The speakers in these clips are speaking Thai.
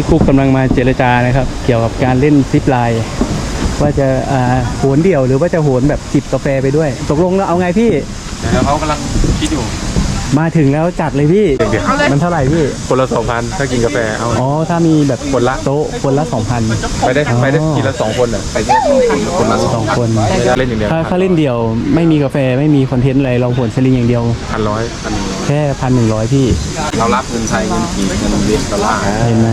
พี่กุ๊กกำลังมาเจรจานะครับ เกี่ยวกับการเล่นซิปไลน์ว่าจะอ่าโหนเดี่ยวหรือว่าจะโหนแบบจิบกาแฟไปด้วย ตกลงแล้วเอาไงพี่แล้วเขากำลังคิดอยู่ มาถึงแล้วจัดเลยพี่เดี๋ยวมันเท่าไหร่พี่ คนละสองพันถ้ากินกาแฟเอาอ๋อถ้ามีแบบคนละโต๊ะคนละสองพันไปได้อ๋อไปได้ทีละสองคนอะไปทีละสองคนคนละสสอองงคนไม่ได้เล่นอย่างเดียวถ้าถ้าเล่นเดี่ยวไม่มีกาแฟไม่มีคอนเทนต์อะไรเราโหนสลิงอย่างเดียวพันร้อยพันหนึ่งร้อย แค่พันหนึ่งร้อยพี่ เรารับเงินไทยเงินกีบเงินเวสดอลลาร์เห็นไหม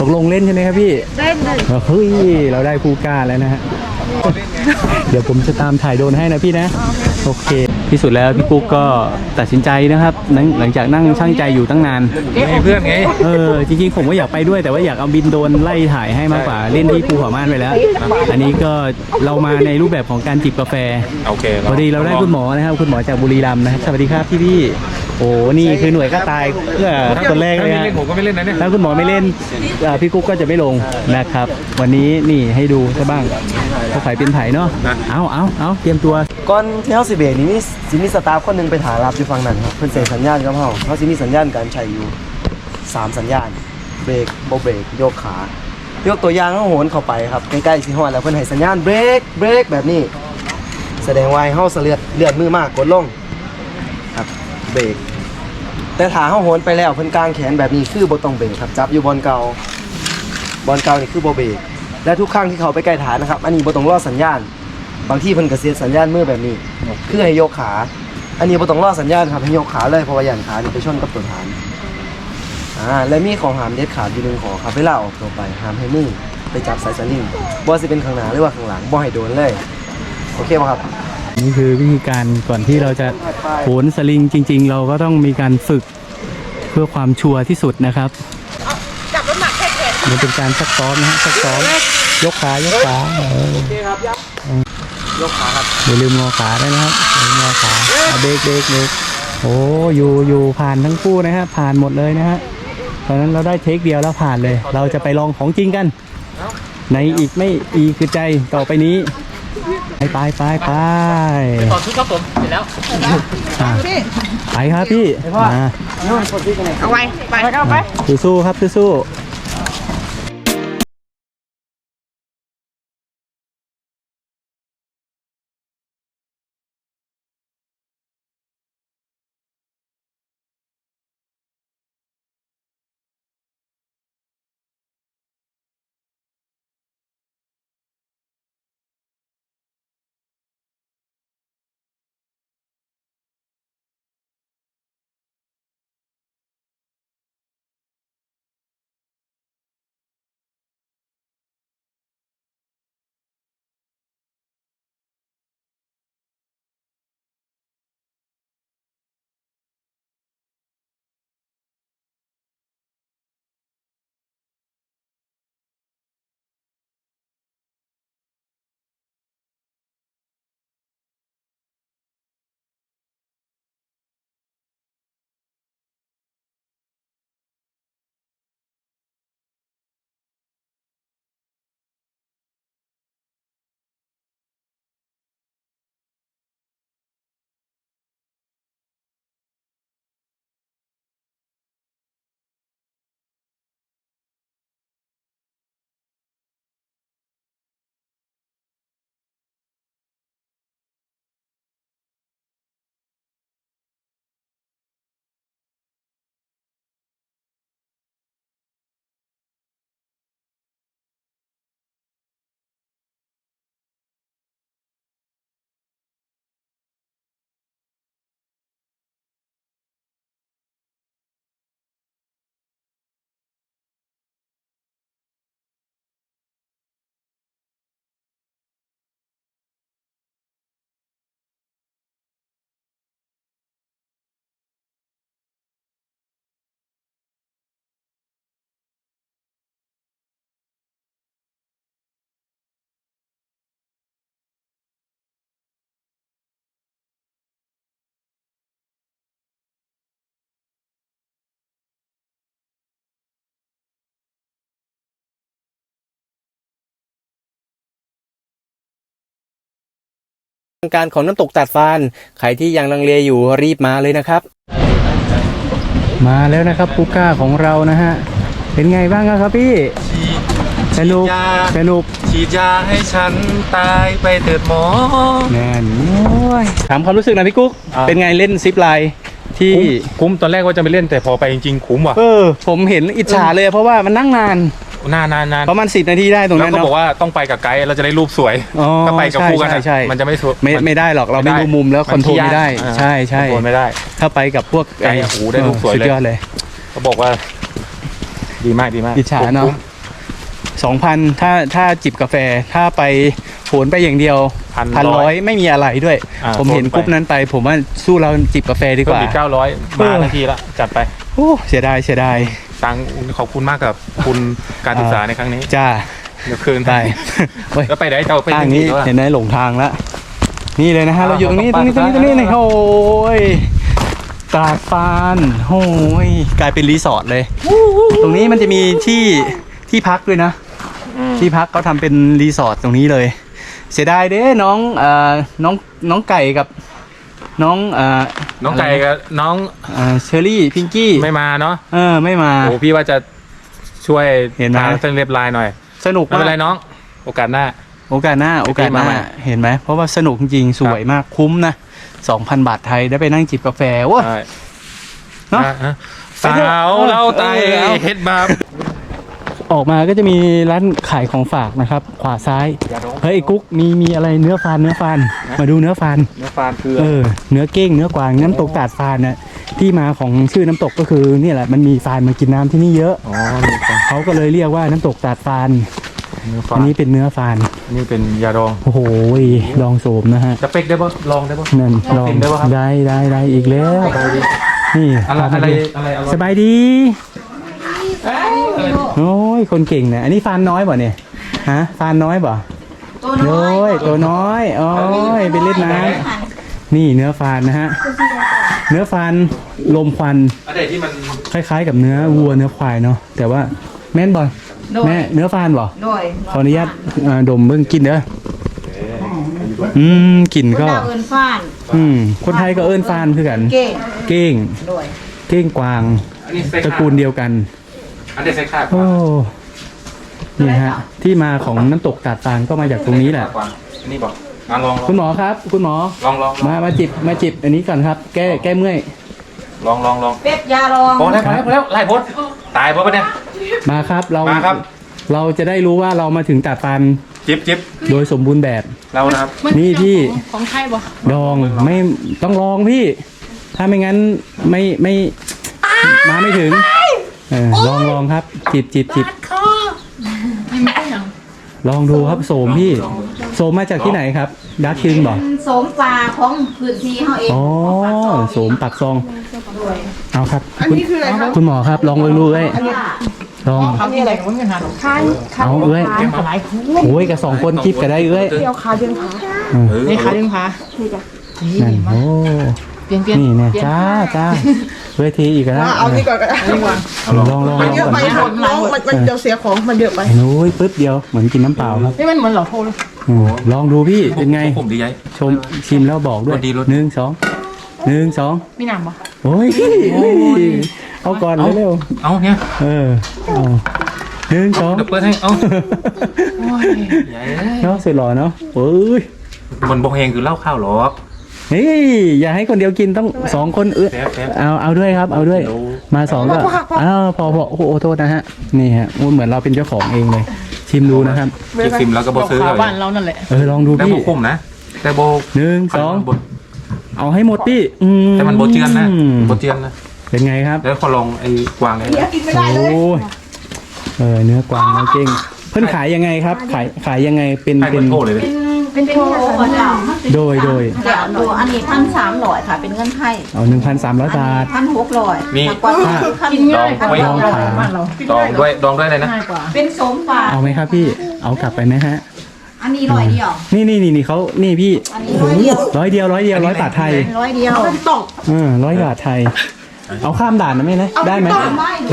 ตกลงเล่นใช่ไหมครับพี่เล่นเลยเฮ้ย เราได้ผู้กล้าแล้วนะฮะ เดี๋ยวผมจะตามถ่ายโดรนให้นะพี่นะ โอเคที่สุดแล้วพี่กุ๊กก็ตัดสินใจนะครับหลังหลังจากนั่งช่างใจอยู่ตั้งนานมีเพื่อนไงเออจริงๆผมก็อยากไปด้วยแต่ว่าอยากเอาบินโดรนไล่ถ่ายให้มากกว่าเล่นที่ภูเขาม่านไปแล้ว อันนี้ก็เรามาในรูปแบบของการจิบกาแฟโอเคพอดีเราได้คุณหมอนะครับ คุณหมอจากบุรีรัมย์นะครับสวัสดีครับพี่พี่ๆ โอ้นี่คือหน่วยกล้าตายเพื่อคนแรกเลยถ้าฮะไม่เล่นผมก็ไม่เล่นนะเนี่ยถ้าคุณหมอไม่เล่นอ่าพี่กุ๊กก็จะไม่ลงนะครับ วันนี้นี่ให้ดูซะบ้างเขาขายเป็นไผ่เนาะเอาเอาเอาเตรียมตัวก่อนที่เฮาสิเบรกนี่มีสิมีสตาฟคนหนึงไปถารับอยู่ฝั่งนั้นครับเพิ่นเซ็นสัญญาณกับเฮาเฮาสิมีสัญญาณการใช้อยู่สามสัญญาณ เบรกบ่เบรกโยกขายกตัวอย่างเฮาโหนเข้าไปครับใกล้ๆสิฮอดแล้วเพิ่นให้สัญญาณเบรกเบรกแบบนี้ แสดงว่าให้เฮาเสะเลือดเลือดมือมากกดลงครับ เบรกแต่ถ้าเฮาโหนไปแล้วเพิ่นกลางแขนแบบนี้คือบ่ต้องเบรกครับจับอยู่บอลเก่าบอลเก่านี่คือบ่เบรกและทุกครั้งที่เขาไปใกล้ฐานนะครับ อันนี้บ่ต้องรอสัญญาณ บางที่เพิ่นก็เสียสัญญาณมือแบบนี้คือให้ยกขา อันนี้บ่ต้องรอสัญญาณครับให้ยกขาเลยเพราะว่าย่านขานี่ไปชนกับตัวฐานอ่าและมีของหามเด็ดขาดอยู่หนึ่งขอครับเวลาออกตัวไปหามให้มือไปจับสายสลิงบ่สิเป็นข้างหน้าหรือว่าข้างหลังบ่ให้โดนเลย โอเคป่ะครับ นี่คือวิธีการก่อนที่เราจะโหนสลิงจริง ๆ เราก็ต้องมีการฝึกเพื่อความชัวร์ที่สุดนะครับจับน้ำหนักแค่แขนมันเป็นการซักซ้อมนะฮะซักซ้อมยกขายกขาเออยกขาครับอย่าลืมงอขาด้วยนะครับอย่าลืมงอขาเอาเบรกเบรกเบรกโอ้อยู่อยู่ผ่านทั้งคู่นะฮะผ่านหมดเลยนะฮะตอนนั้นเราได้เทคเดียวแล้วผ่านเลย เราจะไปลองของจริงกัน ในอีกไม่อีกคือใจต่อไปนี้ ไปไปไปไปต่อชุดครับผมเสร็จแล้วอะไปครับพี่มาเอาไว้ไปเอาไปสู้ๆครับสู้ๆ การของน้ำตกตัดฟานใครที่ยังลังเลอยู่รีบมาเลยนะครับ มาแล้วนะครับปูก้าของเรานะฮะ เป็นไงบ้างครับพี่สนุกสนุกฉีดยาให้ฉันตายไปเถิดหมอแน่นโอ้ยถามความรู้สึกหนะพี่กุ๊กอ่าเป็นไงเล่นซิปไลน์ที่คุ้มคุ้มตอนแรกว่าจะไปเล่นแต่พอไปจริงๆคุ้มว่ะ เออ ผมเห็นอิจฉาเลยเพราะว่ามันนั่งนาน นานนานนานประมาณสินาทีได้ตรงแล้วนั้นก็เนาะ บอกว่าต้องไปกับไกด์เราจะได้รูปสวยอ๋อถ้าไปกับคู่กันใช่อะใช่มันจะไม่สวยไม่นไม่ได้หรอกเราไม่รู้มุมแล้วคอนโทรลไม่ได้อ่าใช่ใช่ คอนโทรลไม่ได้ ถ้าไปกับพวกไกลอะโอ้โหได้รูปสวยเลย สุดยอดเลย เขาบอกว่า ดีมากดีมากอิจฉาเนาะคุ้มสองพันถ้าถ้าจิบกาแฟถ้าไปโหนไปอย่างเดียวพันพันร้ร้ออย ยไม่มีอะไรด้วย อ่าผมเห็นโหนไปกรุ๊ปนั้นไป ผมว่าสู้เราจิบกาแฟดีกเพิ่มว่า อีกเก้าร้อยเอมาอนาทีละจัดไป โอ้เสียดายเสียดาย ตังค์ขอบคุณมากกับคุณการศึกษาในครั้งนี้ จ้าเดี๋ยวคืนได้เฮ้ยแล้วไปไหนเจ้าไปทางนี้ที่ไหวะเห็นไหมหลงทางแล้วนี่เลยนะฮะอ่าเราอยู่ตรงนี้ตต้รองงนี้ตรงนี้ไปตรงนี้ไปนี่โอ้ยตาดฟานโอ้ยกลายเป็นรีสอร์ทเลย ตรงนี้มันจะมีที่ที่พักด้วยนะ ที่พักเขาทำเป็นรีสอร์ทตรงนี้เลย เสียดายเด้น้องเอ่อน้องน้องไก่กับ น้องเอ่อน้องไก่กับน้องเอ่อเชอรี่พิงกี้ไม่มาเนาะเออไม่มา โอ้พี่ว่าจะช่วยเห็นไหม ทางเส้นเรียบลายหน่อยสนุกไม่มาเป็นไรกน้อง โอกาสหน้า โอกาสหน้าโอกาสหน้ามาใหม่ เห็นไหมเพราะว่าสนุกจริงๆสวยมากคุ้มนะ2,000 บาทไทยได้ไปนั่งจิบกาแฟว้าใช่เนอะอ่ฮไปเถอะสาวเราไตเออเอา เฮ็ดบาป ออกมาก็จะมีร้านขายของฝากนะครับ ขวาซ้ายเฮ้ยไอ้กุ๊กมีมีอะไรเนื้อฟานเนื้อฟานมาดูเนื้อฟานเนื้อฟานคือเออเนื้อเก้งเนื้อกวางน้ำตกตาดฟานน่ะที่มาของชื่อน้ำตกก็คือเนี่ยแหละมันมีฟานมากินน้ำที่นี่เยอะอ๋อนี่เป็นเขาก็เลยเรียกว่าน้ำตกตาดฟานเนื้อฟาอันนนี้เป็นเนื้อฟานนี่เป็นยาดอง โอ้โหลองโสมนะฮะจะเป็กได้ปะลองได้ปะนั่นลองกินได้ปะครับได้ได้ได้อีกแล้วนี่อะไรพาอะมาไรดูอะไรอร่อยสบายดี โอ้ยคนเก่งนะอันนี้ฟานน้อยบ่เนี่ยฮะฟานน้อยบ่ตัวโอ้ยตัวน้อยโอ้ยไปเล่นน้ำนี่เนื้อฟานนะฮะเนื้อฟานลมควันอะไรที่มันคล้าย ๆ กับเนื้อวัวเนื้อควายเนาะแต่ว่าแม่นบ่แม่เนื้อฟานบ่โดยขออนุญาตอ่าดมเบิ่งกินเด้ออืมกลิ่นก็ดาวเอินฟ้านอืมคนไทยก็เอิ้นฟานคือกัน เก่งเก้งโดยเก้งกวางอันนี้เซ็ตระกูลเดียวกัน อันนี้เซ็กขาดโอ้เนี่ยฮะ ที่มาของน้ำตกตาดฟานก็มาจากตรงนี้แหละอันนี้บอกอะลองลองคุณหมอครับ คุณหมอ ลองลองมามาจิบมาจิบอันนี้ก่อนครับ แก้แก้เมื่อย ลองลองลองเป็ดยาลองพอแล้วพอแล้วพอแล้วไล่พดตายเพราะปะเนี่ย มาครับเรามาครับ เราจะได้รู้ว่าเรามาถึงตาดฟานจิ๊บจิ๊บโดยสมบูรณ์แบบ เรานะครับ นี่พี่ ของไทยบ่ดองไม่ต้องลองพี่ ถ้าไม่งั้นไม่ไม่มาไม่ถึง เออลองลองครับจิบจิบจิบลองดูครับโสมพี่โสมมาจากที่ไหนครับดักคิงบอกสมปลาของพื้นที่เฮาเองอ๋อโสมปักซองเอาครับคุณคุณหมอครับ ลองเบิ่งดูเอ้ยลองเขามีอะไรของมึงกันหาเอาเอ้ยโอ้ยกับสองคนจิบก็ได้เอ้ยเดียวขาเดียวขาอืมนี่ขาเดียวขานั่นโอ้ เปลี่ยนเปลี่ยนนี่เนี่ยจ้าจ้าเวทีอีกแล้วเอานี่ก่อนก็ได้ลองลองลมันองเยอะก่อนไปครับน้องมันมันเดี๋ยวเสียของมันเยอะไปโอ้ยปึ๊บเดียวเหมือนกินน้ำเปล่าครับนี่มันเหมือนหลอดโทรเลยอืมลองดูพี่เป็นไง ผมดีใจ ชมชิมแล้วบอกด้วยรสดีรสดีหนึ่งสองหนึ่งสองมีน้ำบ่โอ้ยเอาก่อนเร็วเอาเนี่ยๆเออเอาหนึ่งสองเดี๋ยวเปิดให้ เอาเนาะเสร็จหล่อเนาะโอ้ย บนบงเฮงคือเหล้าข้าวหรอก เฮ้ยอย่าให้คนเดียวกินต้องสองคนเออแซ่บแซ่บเอาเอาด้วยครับ เอาด้วยเดี๋ยวมาสองก็อ้าวพอพอโอ้โหโทษนะฮะนี่ฮะโอ้เหมือนเราเป็นเจ้าของเองเลย ชิมดูนะครับจิบซิมแล้วก็บอซื้อขาเลยบ้านเรานั่นแหละเออลองดูแต่พี่โบคุ้มนะแต่โบหนึ่งสองบเอาให้หมดพี่อืมแต่มันโบเจือนนะโบเจือนนะเป็นไงครับ แล้วพอลองไอ้กวางเลยโอ้ยเออเนื้อกวางเนื้อเก้งเพิ่นขายยังไงครับ ขายขายยังไงเป็นให้เป็มันนโทษเลย เลยเป็นโทรเจ้าโดยโดยเดี๋ยวดูอันนี้พันสามร้อยค่ะ เป็นเงินไทยเอาหนึ่งพันสามร้อยบาทพันหกร้อยนี่ กว่าพันกินง่ายลองไว้ลองขาบ้านเราดองด้วยดองด้วยอะไรนะ ง่ายกว่า เป็นสมปลาเอาไหมครับพี่เอากลับไปไหมฮะ อันนี้ร้อยเดียว นี่นี่นี่นี่เขานี่พี่อันนี้ร้อยเดียวร้อยเดียวร้อยเดียวร้อยบาทไทยร้อยเดียวต้องเออร้อยบาทไทย เอาข้ามด่านนะไหมนะได้ไหม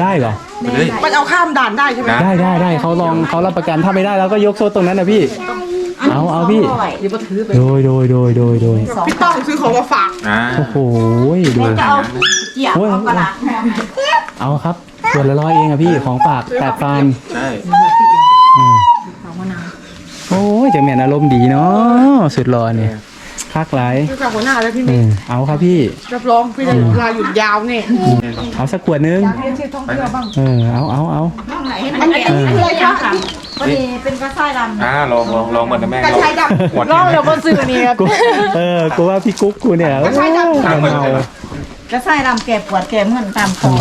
ได้เหรอไปเลยมันเอาข้ามด่านได้ใช่ไหม นะ ได้ได้ได้เขาลองเขารับประกันถ้าไม่ได้เราก็ยกโซ่ตรงนั้นนะพี่อันนี้ เอาเอาสงพี่ร้อยเดี๋ยวมาถือไปโดยโดยโดยโดยโดยสองพี่ต้องซื้อของมาฝากอ่า โอ้โหดูจะเอาเกี่ยวเอากระดาษห่อเอาครับขวดละร้อยเองอะพี่ของฝากแปดฟานใช่อืมโอ้ยจะเหมียนอารมณ์ดีเนาะสุดรอเนี่ยคักหลายคือกับหัวหน้าแล้วพี่อืมีมเอาครับพี่ รับรองพี่ได้ลาหยุดยาวเนี่ยเอาสักขวดนึงเที่ยวท่องเที่ยวบ้างเออเอาเอาเอาน้องไหนให้อัมันนนี้แก่คืออะไรคะ พอดีเป็นกระชายดำอ่าลองลองลองเหมือนนะแม่กระชายดขวดลองเดี๋ยวบนสื่อนี่ครับกูเออกูว่าพี่กุ๊กกูเนี่ยโอ้ยตั้งเหมือนเมากันกระชายดำแก่ปวดแก่เมื่อนตามคอ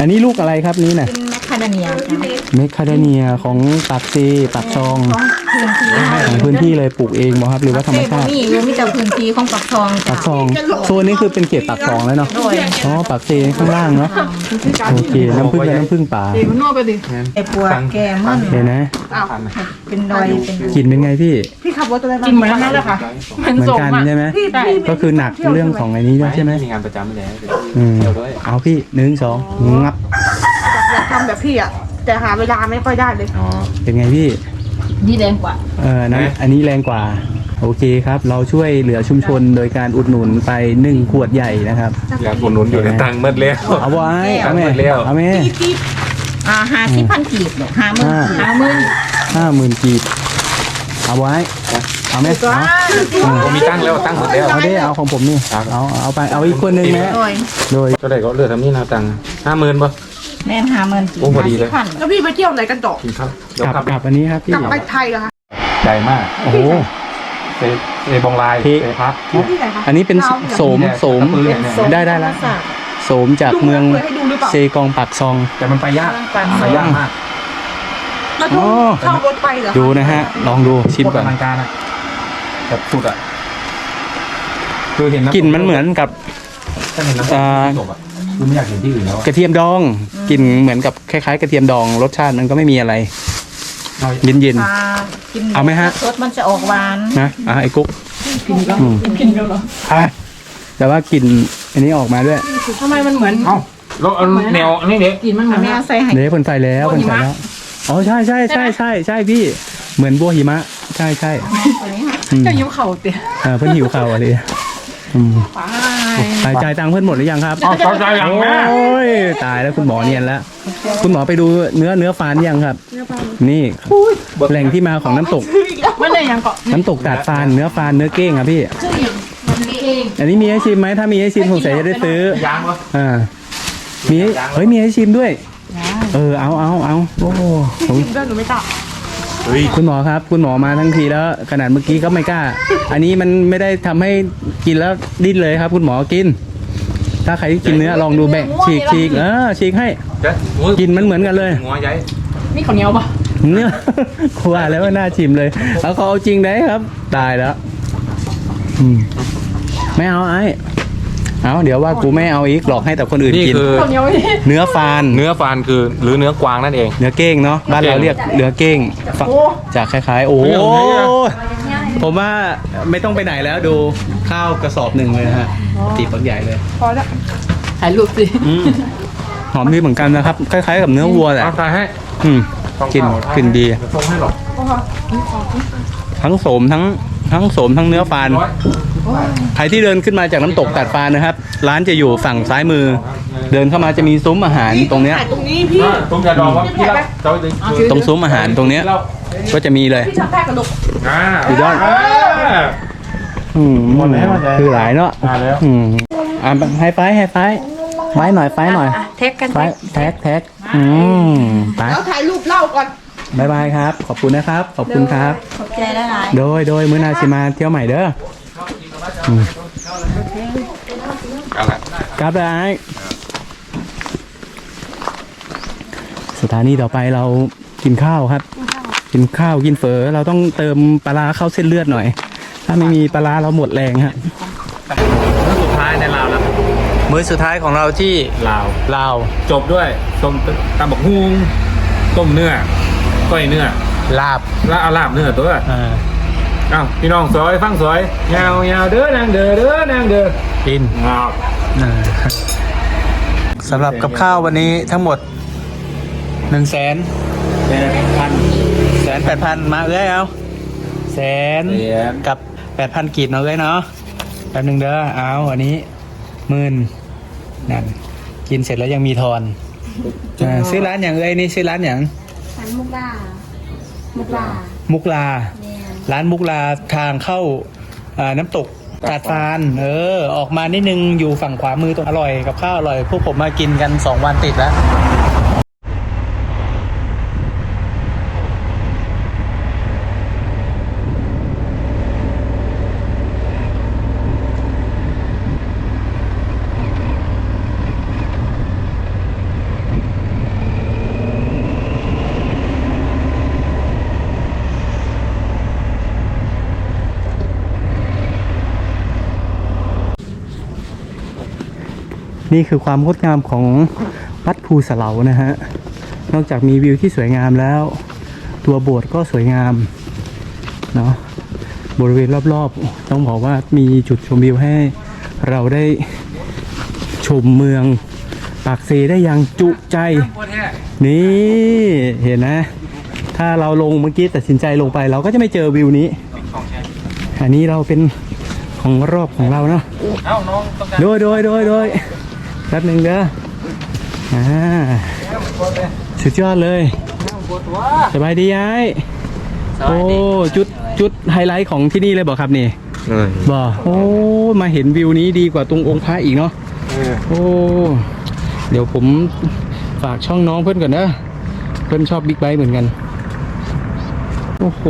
อันนี้ลูกอะไรครับนี่น่ะเป็นแมคคาเดเนียจ้ะเมคคาเดเนียของปากซีปากซองของพื้นที่ของพื้นที่เลยปลูกเองบ่ครับ หรือว่าธรรมเซ่บ่ชาติมีอยู่มีแต่พื้นที่ของปักทองปากซองโซนนี้คือเป็นเขตปากซองแล้วเนาะโดยอ๋อปากซีข้างล่างเนาะโอเคน้ำผึ้งกับน้ำผึ้งป่าเดี๋ยวมันนวดไปดิแก่ปวดแก่เมื่อนเห็นไหมเป็นรอยเป็นกลิ่นเป็นไงพี่ำพี่ขับรถตัวไหนกินเหมือนนั้นแหละค่ะมันเหมือส่นงกันอะใช่ไหมพี่พี่ก็คือหนักเรื่องของไอ้นี้ด้วยใช่ไหม มีงานประจำแล้วอืมเอาพี่หนึ่งสองงับ อยากทำแบบพี่อะ แต่หาเวลาไม่ค่อยได้เลย อ๋อ เป็นไงพี่ นี่แรงกว่า เออนั้นอันนี้แรงกว่า โอเคครับ เราช่วยเหลือชุมชนโดยการอุดหนุนไปหนึ่งขวดใหญ่นะครับ อยากอุดหนุนอยู่ในตังค์เมื่อแล้ว เอาไว้เอาแม่หมดแล้ว เอาแม่อ่าห้าสิบพันกีบเนี่ยห้าหมื่นห้าห้าหมื่นห้าหมื่นกีบเอาไว้ เอาไหมเอาผมมีตั้งแล้วตั้งหมดแล้ว เอาได้เอาของผมนี่ ครับ เอา เอาไป เอาอีกคนนึงนะโดย โดยก็ได้ก็เลือกทำนี่นะตังค์ห้าหมื่นป่ะ แม่นห้าหมื่นกีบโอ้พอดีเลย ห้าสิบพันแล้วพี่ไปเที่ยวไหนกันต่อกินข้าวเดี๋ยวกลับกลับกลับอันนี้ครับพี่ กลับไปไทยเหรอคะใหญ่มากโอ้โห เซเซบองลายเทเซพัก ที่ไหนคะอันนี้เป็นโสมโสม ปืนเนี่ยได้ได้แล้ว โสมจากลุงเมืองเคยให้ดูหรือเปล่าเซกองปากซอง แต่มันไปยากไปยากมากแล้วทุ่งอ๋อเข้ารถไปเหรอคะดูนะฮะ ลองดูชิมก่อนโคตรอลังการอะแบบสุดอะคือเห็นำกลิ่นมันเหมือนกับ ถ้าเห็นน้ำตกอ่า ที่จบอะ คือไม่อยากเห็นที่อื่นแล้วอะกระเทียมดองกลิ่นเหมือนกับคล้ายๆ กระเทียมดองรสชาติมันก็ไม่มีอะไร เอาเย็นอ่ากินเอาไหมฮะสดมันจะออกหวาน ๆนะอะไอ้กุ๊กอืมกินกันเหรออะแต่ว่ากลิ่นอันนี้ออกมาด้วยทำไมมันเหมือนเอ้าแล้วเอาแนวอันนี้เด็กกินมันเหมือนแม่ใส่ให้ เดี๋ยวคนใส่แล้วคนใส่แล้วอ๋อใช่ใช่ใช่ใช่ใช่พี่เหมือนบัวหิมะ ใช่ใช่อืมจะยิ้มเข่าเตี๋ยเออเพื่อนหิวข่าวอะไรอืมไป จ่ายจ่ายตังค์เพื่อนหมดหรือยังครับอ๋อเข้าใจยังแม่ โอ้ยตายแล้วคุณหมอเนียนแล้ว คุณหมอไปดูเนื้อเนื้อฟานยังครับ นี่แหล่งที่มาของน้ำตก มันเลยยังเกาะน้ำตกตาดฟานเนื้อฟานเนื้อเก้งครับพี่ อันนี้มีให้ชิมไหมถ้ามีให้ชิมสงสัยจะได้ซื้อ ยางวะอ่า มีให้เฮ้ยมีให้ชิมด้วย เออเอาเอาเอาโอ้โหชิมด้วยหนูไม่กล้า เฮ้ยคุณหมอครับ คุณหมอมาทั้งทีแล้วขนาดเมื่อกี้ก็ไม่กล้า อันนี้มันไม่ได้ทำให้กินแล้วดิ้นเลยครับ คุณหมอกิน ถ้าใครที่กินเนื้อลองดูแบ่งฉีกฉีกเออฉีกให้เจ๊โอ้ยกินมันเหมือนกันเลยหัวใหญ่นี่ข้าวเหนียวปะเนี่ยว่าแล้วว่าน่าชิมเลยเอาเขาเอาจริงได้ครับ ตายแล้วอืมไม่เอาไอ้ เอาเดี๋ยวว่ากูไม่เอาอีกหลอกให้แต่คนอื่นนี่กิน คือข้าวเหนียวนี่เนื้อฟานเนื้อฟานคือหรือเนื้อกวางนั่นเอง เนื้อเก้งเนาะบ้านเราเรียกเนื้อเก้งฟะจากคล้ายๆ โอ้เฮ้ยเอาไหนอะผมว่าไม่ต้องไปไหนแล้วดูข้าวกระสอบหนึ่งเลยนะฮะตีปักใหญ่เลย พอแล้วถ่ายรูปสิอืมหอมดีเหมือนกันนะครับ คล้ายๆกับเนื้อวัวแหละเอาใส่ให้อืมกลิ่นกลิ่นดีเยวส่งให้หรอกทั้งโสมทั้ง ทั้งโสมทั้งเนื้อฟานร้อยใครที่เดินขึ้นมาจากน้ำตกตัดฟานนะครับ ร้านจะอยู่ฝั่งซ้ายมือ เดินเข้ามาจะมีซุ้มอาหารตรงเนี้ยถ่ายตรงนี้พี่อะตุ้มยาดองครับพี่ละเจ้าดึงตรงซุ้มอาหารตรงเนี้ยก็จะมีเลยพี่ทำแพ้กระดูกอ่าสุดยอดาอืมหมดแล้วหมดแล้วคือหลายเนาะมาแล้วอืมอ่าไฮไฟว์ไฮไฟว์ไฟว์หน่อยไฟว์หน่อยเทคกันไฟว์แท็กแท็กอืมไปแล้วถ่ายรูปเล่าก่อน บายบายครับ ขอบคุณนะครับ ขอบคุณครับ ขอบใจหลายโดยโดยมื้อหนาชิมาเที่ยวใหม่เด้ออืมเอาละครับได้สถานีต่อไปเรากินข้าวครับ กินข้าวกินเฝอเราต้องเติมปลาร้าเข้าเส้นเลือดหน่อย ถ้าไม่มีปลาร้าเราหมดแรงฮะแล้วสุดท้ายในลาวแล้วมื้อสุดท้ายของเราที่ลาว ลาว จบด้วยต้มตำบักฮุงต้มเนื้อ ก้อยเนื้อลาบแล้วเอาลาบเนื้อตัวอ่าอ้าวพี่น้องสวยฟังสวยยาวยาวเด้อนางเด้อเด้อนางเด้อกินงาวอ่าสำหรับกับข้าววันนี้ทั้งหมดหนึ่งแสนแปดพันแสนแปดพันมาเอ้ยเอาแสนเหรียญกับแปดพันกีบเนาะเอ้ยเนาะแป๊บหนึ่งเด้อเอาอันนี้หมื่นนั่นกินเสร็จแล้วยังมีทอนอ่าซื้อร้านอย่างเอ้ยนี่ซื้อร้านอย่างหัน มุกดามุกดามุกลาเนี่ยร้านมุกลาทางเข้าอ่าน้ำตกตาดฟานเออ ออกมานิดนึงอยู่ฝั่งขวามือตรงอร่อยกับข้าวอร่อย พวกผมมากินกัน2วันติดแล้ว นี่คือความงดงามของวัดภูสะเหลานะฮะ นอกจากมีวิวที่สวยงามแล้ว ตัวโบสถ์ก็สวยงามเนาะบริเวณรอบๆ ต้องบอกว่ามีจุดชมวิวให้เราได้ชมเมืองปากเซได้อย่างจุใจ นี่เห็นนะ ถ้าเราลงเมื่อกี้ตัดสินใจลงไปเราก็จะไม่เจอวิวนี้ อันนี้เราเป็นของรอบของเราเนาะเอ้าน้องต้องการโดยโดยโดยโดย แป๊บหนึ่งเด้ออ่าสุดยอดเลยสบายดียายโอ้จุดจุดไฮไลท์ของที่นี่เลยบอกครับนี่บ่โอ้มาเห็นวิวนี้ดีกว่าตรงองค์พระอีกเนาะโอ้เดี๋ยวผมฝากช่องน้องเพื่อนก่อนนะเพื่อนชอบบิ๊กไบค์เหมือนกัน โอ้โห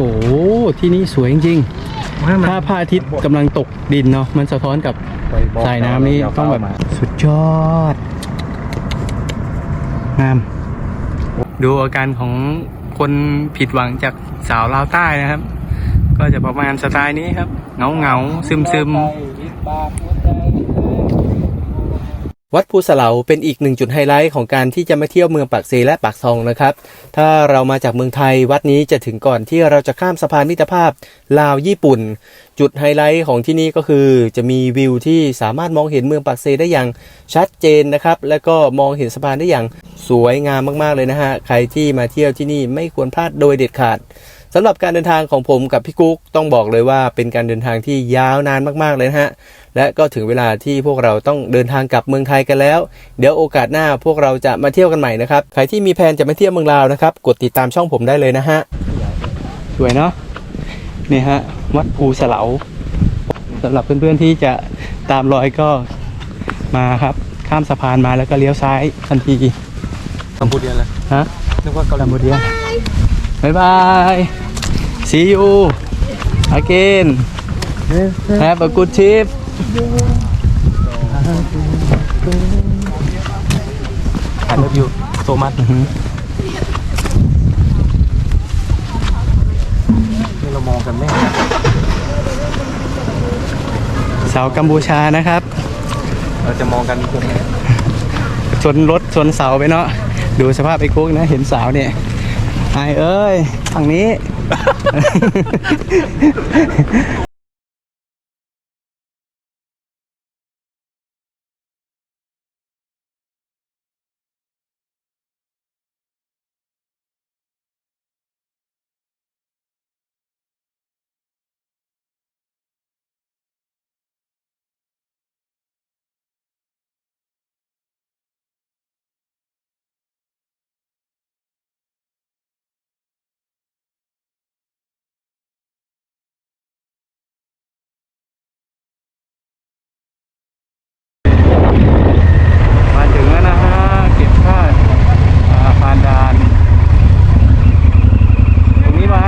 ที่นี่สวยจริงๆถ้าพระอาทิตย์กำลังตกดินเนาะมันสะท้อนกับ สายน้ำนี่ต้องแบบสุดยอด งาม ดูอาการของคนผิดหวังจากสาวลาวใต้นะครับ ก็จะประมาณสไตล์นี้ครับ เงาเงาซึมซึม วัดภูสะเหลาเป็นอีกหนึ่งจุดไฮไลท์ของการที่จะมาเที่ยวเมืองปากเซและปากซองนะครับ ถ้าเรามาจากเมืองไทยวัดนี้จะถึงก่อนที่เราจะข้ามสะพานมิตรภาพลาวญี่ปุ่น จุดไฮไลท์ของที่นี่ก็คือจะมีวิวที่สามารถมองเห็นเมืองปากเซได้อย่างชัดเจนนะครับ แล้วก็มองเห็นสะพานได้อย่างสวยงามมากๆเลยนะฮะใครที่มาเที่ยวที่นี่ไม่ควรพลาดโดยเด็ดขาด สำหรับการเดินทางของผมกับพี่กุ๊กต้องบอกเลยว่าเป็นการเดินทางที่ยาวนานมากๆเลยนะฮะ และก็ถึงเวลาที่พวกเราต้องเดินทางกลับเมืองไทยกันแล้ว เดี๋ยวโอกาสหน้าพวกเราจะมาเที่ยวกันใหม่นะครับ ใครที่มีแผนจะมาเที่ยวเมืองลาวนะครับ กดติดตามช่องผมได้เลยนะฮะ สวยเนาะ นี่ฮะ วัดภูสะเหลาสำหรับเพื่อนๆที่จะตามรอยก็มาครับ ข้ามสะพานมาแล้วก็เลี้ยวซ้ายทันทีกัมพูเดียนเลยฮะ นึกว่าเกาหลีกัมพูเดีย บายบาย see you again have a good trip I love you so much นี่เรามองกันแม่สาวกัมพูชานะครับ เราจะมองกันตรงไหนชนรถชนเสาไปเนาะดูสภาพไอ้กุ๊กนะ เห็นสาวเนี่ย ไอเอ้ยฝั่งนี้ มาถึงแล้วนะฮะ เก็บค่าอ่าผ่านด่าน ตรงนี้ไว้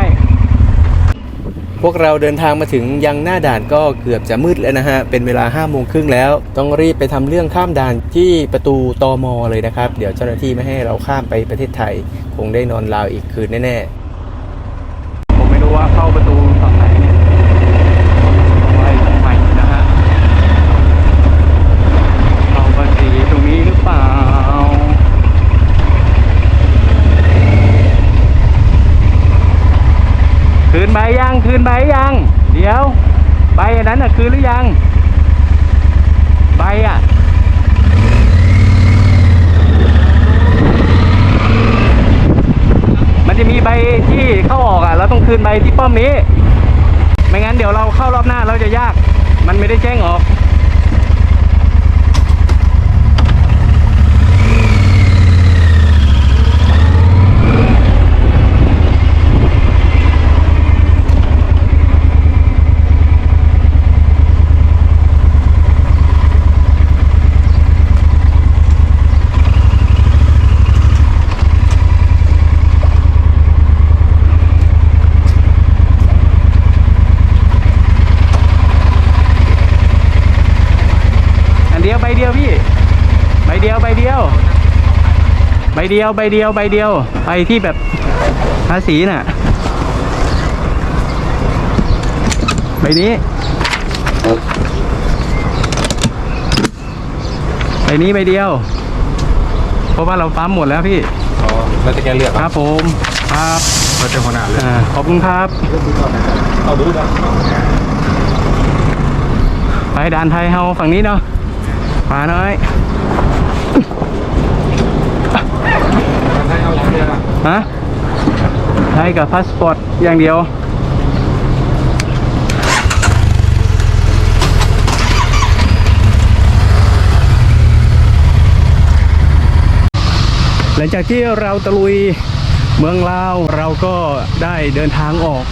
พ วกเราเดินทางมาถึงยังหน้าด่านก็เกือบจะมืดแล้วนะฮะ เป็นเวลา5้าโมงครึ่งแล้ว ต้องรีบไปทำเรื่องข้ามด่านที่ประตูตอมอเลยนะครับ เดี๋ยวเจ้าหน้าที่ไม่ให้เราข้ามไปประเทศไทย คงได้นอนลาวอีกคืนแน่ๆ ผมไม่รู้ว่าเข้าประตูฝั่งไหนเนี่ยไว้ใหม่นะฮะ เข้าภาษีตรงนี้หรือเปล่า คืนใบยัง คืนใบ ยัง เดี๋ยว ใบอันนั้นอะคืนหรือยัง ใบอะมันจะมีใบที่เข้าออกอะเราต้องคืนใบที่ป้อมนี้ ไม่งั้นเดี๋ยวเราเข้ารอบหน้าเราจะยาก มันไม่ได้แจ้งออก เดียวใบเดียวใบเดียวใบที่แบบภาษีน่ะใบนี้ใบนี้ใบเดียว เพราะว่าเราปั๊มหมดแล้วพี่อ๋อแล้วจะแกเลือกครับผมครับเราจะหัวหน้าเลยอ่าขอบคุณครับเอาดูนะไปด่านไทยเฮาฝั่งนี้เนาะมาหน่อย ให้เอาอย่างเดียวนะ ฮะไทยกับพาสปอร์ตอย่างเดียวหลังจากที่เราตะลุยเมืองลาวเราก็ได้เดินทางออก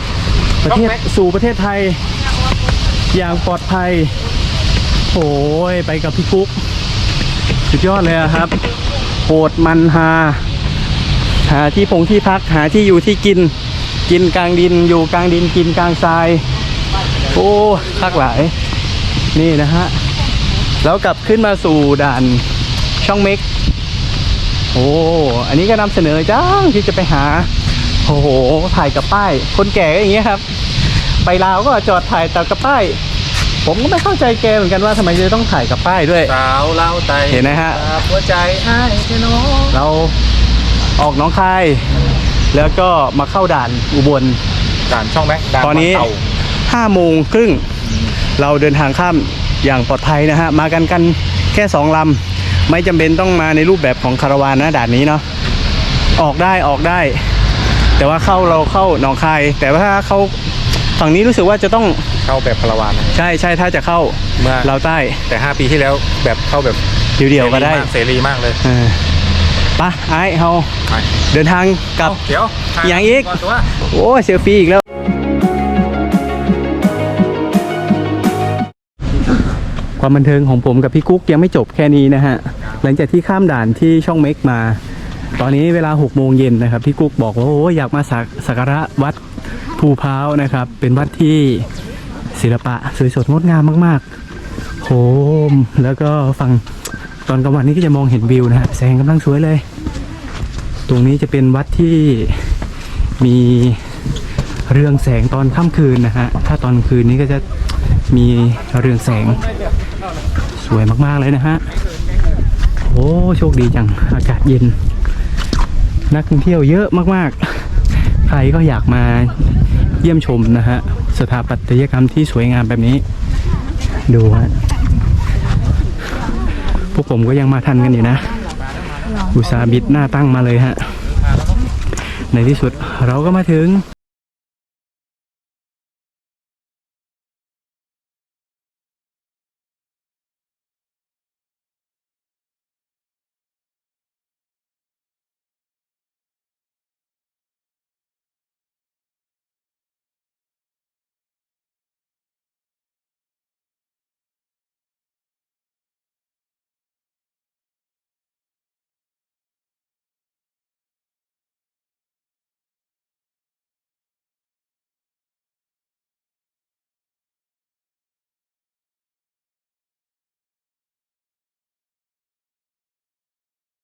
ประเทศสู่ประเทศไทย อย่างปลอดภัยโอ้ยไปกับพี่กุ๊ก สุดยอดเลยอะครับโหดมันฮา หาที่พงที่พักหาที่อยู่ที่กิน กินกลางดินอยู่กลางดินกินกลางทราย โอ้คักหลายนี่นะฮะ แล้วกลับขึ้นมาสู่ด่านช่องเม็ก โอ้ อันนี้ก็นำเสนอจ้างที่จะไปหา โอ้โห ถ่ายกับป้าย คนแก่ก็อย่างเงี้ยครับ ไปลาวก็จอดถ่ายแต่กับป้าย ผมก็ไม่เข้าใจแกเหมือนกันว่าทำไมจะต้องถ่ายกับป้ายด้วย สาวเล่าไตเห็นไหมฮะหัวใจให้เธอน้องเรา ออกหน้องคาย แล้วก็มาเข้าด่านอุบล ด่านช่องแม็กด่านตอนนี้ วัเต่าห้าโมงครึ่งเราเดินทางข้ามอย่างปลอดภัยนะฮะ มากันกันแค่สองลำ ไม่จำเป็นต้องมาในรูปแบบของคาราวานนะด่านนี้เนาะออกได้ออกได้ แต่ว่าเข้าเราเข้าหนองคาย แต่ว่าถ้าเข้าฝั่งนี้รู้สึกว่าจะต้องเข้าแบบพลวานนะ ใช่ใช่ถ้าจะเข้าเมื่อ เราวใต้แต่ 5 ปีที่แล้วแบบเข้าแบบเดี่ยวๆก็ได้ เสรีมากเลย เออไปะไอ้เฮาไปเดินทางกลับ เดี๋ยวอย่างอีกนตัว โอ้ยเซลฟี่อีกแล้ว ความบันเทิงของผมกับพี่กุ๊กยังไม่จบแค่นี้นะฮะ หลังจากที่ข้ามด่านที่ช่องเม็กมา ตอนนี้เวลา6โมงเย็นนะครับ พี่กุ๊กบอกว่าโอ้ยอยากมาสักสักการะวัดภูพร้าวนะครับ เป็นวัดที่ศิลปะสวยสดงดงามมากๆโหมแล้วก็ฝั่ง ตอนกลางวันนี้ก็จะมองเห็นวิวนะฮะแสงกำลังสวยเลย ตรงนี้จะเป็นวัดที่มีเรืองแสงตอนค่ำคืนนะฮะถ้าตอนคืนนี้ก็จะมีเรืองแสงสวยมากๆเลยนะฮะโอ้โชคดีจังอากาศเย็น นักท่องเที่ยวเยอะมากๆ ใครก็อยากมาเยี่ยมชมนะฮะสถาปัตยกรรมที่สวยงามแบบนี้ ดูฮะ พวกผมก็ยังมาทันกันอยู่นะ อุตสาห์บิดหน้าตั้งมาเลยฮะ ในที่สุดเราก็มาถึง